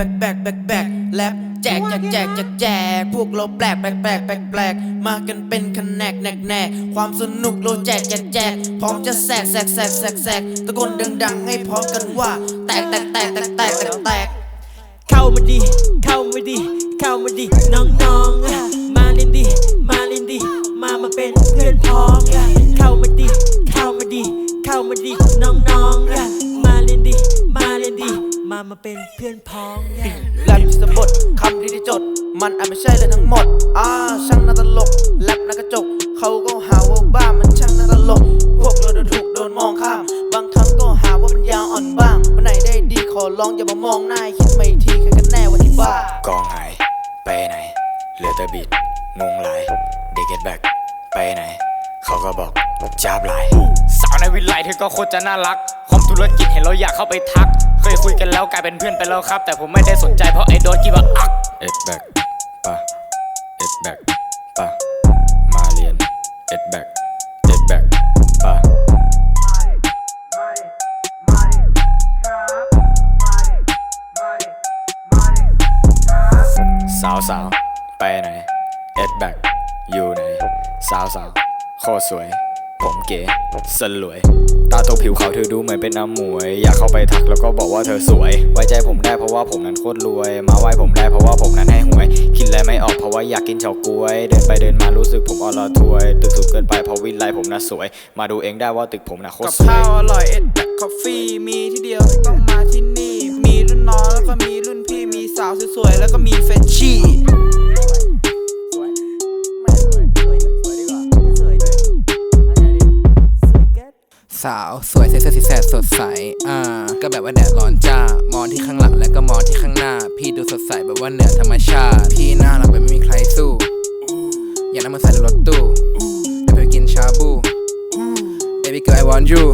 บกแบกแบกแบกแลบแจกแจกแจกแจกแจกพวกเราแปลกแปลกแปลกแปลกแปลกมากันเป็นคะแนกแนกความสนุกเราแจกแจกแจกพร้อมจะแสกแสกแสกแสกแสกตะโกนดังๆ ให้พร้อมกันว่า แตกแตกแตกแตกแตกแตกแตกเข้ามาดิเข้ามาดิเข้ามาดิน้องๆอะมาเล่นดิมาเล่นดิมามาเป็นเพื่อนพ้องเข้ามาดิเข้ามาดิเข้ามาดิน้องๆ มามาเป็นเพื่อนพ้องอะแรปสะบดคำที่ได้จด มันอาจไม่ใช่เลยทั้งหมด อ่าช่างน่าตลกแรปน่ากระจก เขาก็หาว่าบ้ามันช่างน่าตลก พวกเราโดนถูกโดนมองข้าม บางครั้งก็หาว่ามันยาวอ่อนบ้าง วันไหนได้ดีขอร้องอย่ามามองหน้าคิดไม่ทีใครกันแน่ว่าที่บ้ากองหายไปไหน เหลือแต่บิดงงหลายเด็กเก็ตแบ็กไปไหน เขาก็บอกจ้าบหลายสาวในวิไลเธอก็โคตรจะน่ารักคอม ธุรกิจเห็นเราอยากเข้าไปทัก เคยคุยกันแล้วกลายเป็นเพื่อนไปแล้วครับ แต่ผมไม่ได้สนใจเพราะไอ้โดนคิดว่าอักเอ็ดแบ็กปะเอ็ดแบ็กปะมาเรียนเอ็ดแบ็กเอ็ดแบ็กปะสาวสาวไปไหนเอ็ดแบ็กอยู่ไหนสาวสาวโคตรสวย ผมเก๋สลวย ตาตผิวขาวเธอดูเหมือนเป็นน้ำหมวย อยากเข้าไปทักแล้วก็บอกว่าเธอสวย ไว้ใจผมได้เพราะว่าผมนั้นโคตรรวย มาไหว้ผมได้เพราะว่าผมนั้นให้หวยคิดอะไรไม่ออกเพราะว่าอยากกินเฉาก๊วย เดินไปเดินมารู้สึกผมออลาทวย ตึกสูงเกินไปเพราะวิไลผมน่ะสวย มาดูเองได้ว่าตึกผมน่ะโคตรสวย กับข้าวอร่อยเอ็ดแบกคอฟฟี่มีที่เดียวต้องมาที่นี่ มีรุ่นน้องแล้วก็มีรุ่นพี่ มีสาวสวยๆแล้วก็มีเฟรนชี่ สาวสวยใส่เสื้อสีแสดสดใส อ่า ก็แบบว่าแดดร้อนจ้า มองที่ข้างหลังแล้วก็มองที่ข้างหน้า พี่ดูสดใสแบบว่าเหนือธรรมชาติ พี่น่ารักแบบไม่มีใครสู้ อยากนั่งมาใส่ในรถตู้เดี๋ยวไปกินชาบู Baby girl I want you